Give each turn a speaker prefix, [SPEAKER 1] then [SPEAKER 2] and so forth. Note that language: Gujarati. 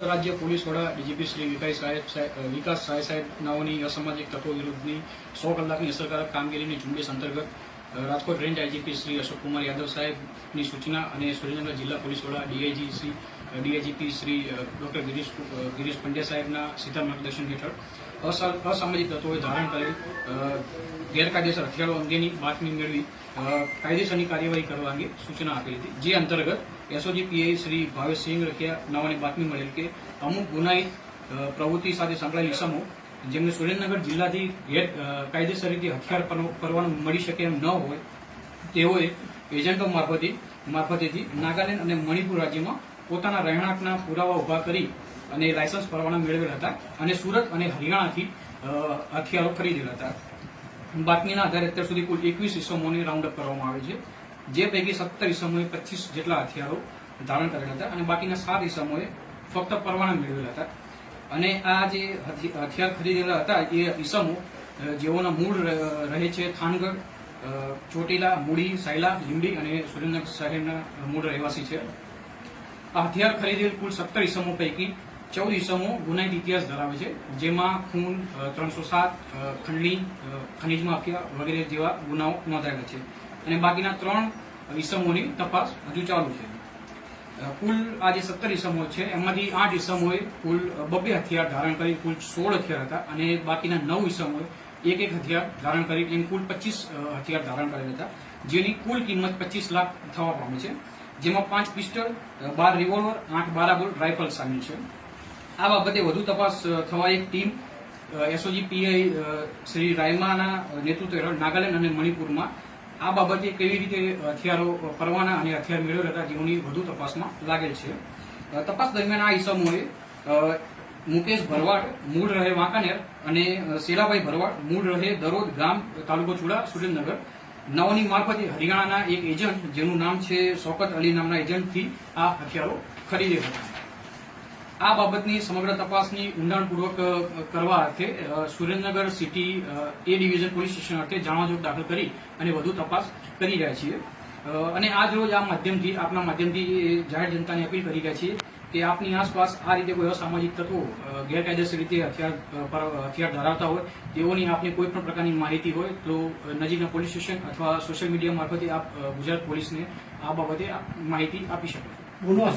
[SPEAKER 1] રાજ્ય પોલીસ વડા ડીજીપી શ્રી વિકાસ સાહેબ સાહેબ- વિકાસ સાય સાહેબ નાઓની અસામાજિક તત્વો વિરુદ્ધની સો કલાકની અસરકારક કામગીરીની ઝુંબેશ અંતર્ગત રાજકોટ રેન્જ આઈજીપી શ્રી અશોક કુમાર યાદવ સાહેબની સૂચના અને સુરેન્દ્રનગર જિલ્લા પોલીસ વડા DIG Shri DIGP Shri doctor Girish Girish Pandya સાહેબના સીધા માર્ગદર્શન હેઠળ અસા- અસામાજિક તત્વોએ ધારણ કરેલ ગેરકાયદેસર હથિયારો અંગેની બાતમી મેળવી કાયદેસરની કાર્યવાહી કરવા અંગે સૂચના આપી હતી. જે અંતર્ગત એસઓજી પીઆઈ શ્રી ભાવેશસિંહ રખિયા નાવાની બાતમી મળેલ કે અમુક ગુનાહિત પ્રવૃત્તિ સાથે સંકળાયેલ ઇસમો જેમને સુરેન્દ્રનગર જિલ્લાથી કાયદેસર રીતે હથિયાર પરવ- પરવાનું મળી શકે એમ ન હોય, તેઓએ એજન્ટો મારફતે, મારફતેથી નાગાલેન્ડ અને મણિપુર રાજ્યમાં પોતાના રહેણાંકના પુરાવા ઊભા કરી અને લાયસન્સ પરવાના મેળવેલ હતા અને સુરત અને હરિયાણાથી હથિયારો ખરીદેલા હતા. બાતમીના આધારે અત્યાર સુધી કુલ એકવીસ ઇસમોની રાઉન્ડઅપ કરવામાં આવે છે, જે પૈકી સત્તર ઇસમોએ પચીસ જેટલા હથિયારો ધારણ કરેલા હતા અને બાકીના સાત ઇસમોએ ફક્ત પરવાના મેળવેલા હતા. અને આ જે હથિયાર ખરીદેલા હતા, એ ઇસમો જેઓના મૂળ રહે છે થાનગઢ ચોટીલા, મૂડી, સાયલા, લીંબડી અને સુરેન્દ્રનગર શહેરના મૂળ રહેવાસી છે. આ હથિયાર ખરીદેલ કુલ સત્તર ઇસમો પૈકી ચૌદ ઇસમો ગુનાહિત ઇતિહાસ ધરાવે છે, જેમાં ખૂન ત્રણસો સાત ખંડણી ખનીજ માફિયા વગેરે જેવા ગુનાઓ નોંધાયેલા છે. અને બાકીના ત્રણ ઇસમોની તપાસ હજુ ચાલુ છે. કુલ આ જે સત્તર ઇસમો છે, એમાંથી આઠ ઇસમોએ કુલ બબ્બે હથિયાર ધારણ કરી, કુલ સોળ હથિયાર હતા, અને બાકીના નવ ઇસમોએ એક એક હથિયાર ધારણ કરી, એમ કુલ પચીસ હથિયાર ધારણ કરેલા હતા, જેની કુલ કિંમત પચીસ લાખ થવા પામે છે. જેમાં પાંચ પિસ્ટલ બાર રિવોલ્વર આઠ બારાબોલ રાઇફલ સામેલ છે. આ બાબતે વધુ તપાસ થવા એક ટીમ એસઓજી પીઆઈ શ્રી રાયમાના નેતૃત્વ હેઠળ નાગાલેન્ડ અને મણિપુરમાં આ બાબતે કેવી રીતે હથિયારો પરવાના અને હથિયાર મેળવ્યા હતા જેઓની વધુ તપાસમાં લાગેલ છે. તપાસ દરમિયાન આ ઇસમોએ મુકેશ ભરવાડ, મૂળ રહે વાંકાનેર અને શેલાભાઈ ભરવાડ, મૂળ રહે દરોદ ગામ, તાલુકો ચુડા, સુરેન્દ્રનગર. નવની મારફતે હરિયાણાના એક એજન્ટ, જેનું નામ છે શોકત અલી નામના એજન્ટથી આ હથિયારો ખરીદે હતા આ બાબતની સમગ્ર તપાસની ઊંડાણપૂર્વક કરવા અર્થે Surendranagar city A division police station અર્થે જાણવાજોગ દાખલ કરી અને વધુ તપાસ કરી રહ્યા છીએ. અને આજ રોજ આ માધ્યમથી, આપના માધ્યમથી જાહેર જનતાને અપીલ કરી રહ્યા છીએ કે આપની આસપાસ આ રીતે કોઈ અસામાજિક તત્વો ગેરકાયદેસર રીતે હથિયાર હથિયાર ધરાવતા હોય, તેઓની આપને કોઈ પણ પ્રકારની માહિતી હોય તો નજીકના પોલીસ સ્ટેશન અથવા સોશિયલ મીડિયા મારફતે આપ ગુજરાત પોલીસને આ બાબતે માહિતી આપી શકો છો.